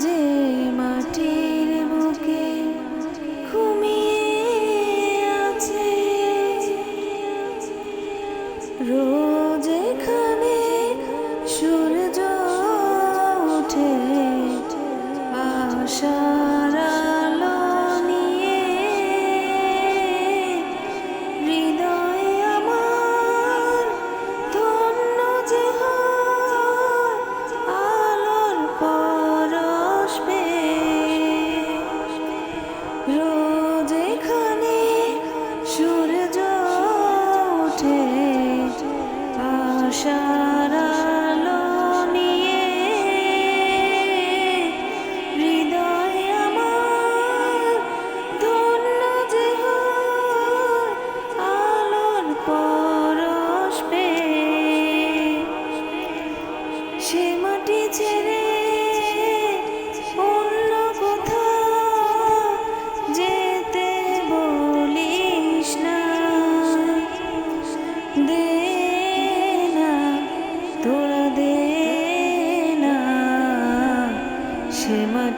যে মাটি shall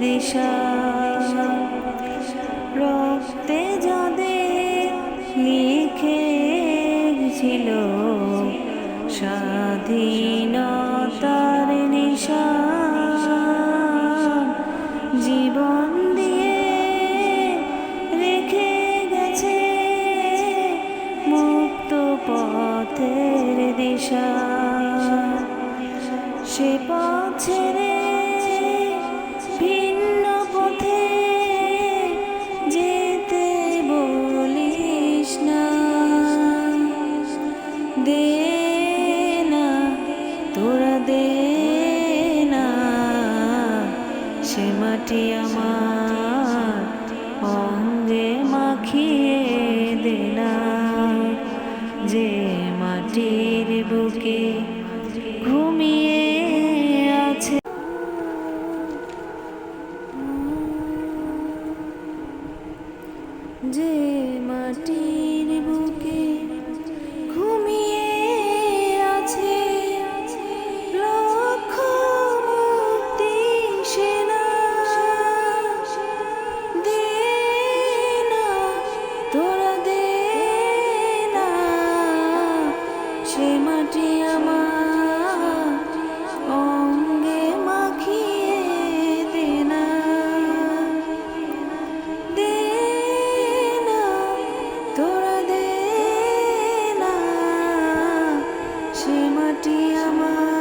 দিশা। রক্তে যাদের লিখে ছিল স্বাধীনতার নিশা জীবন দিয়ে রেখে গেছে মুক্ত পথের দিশা। যে মাটি dear.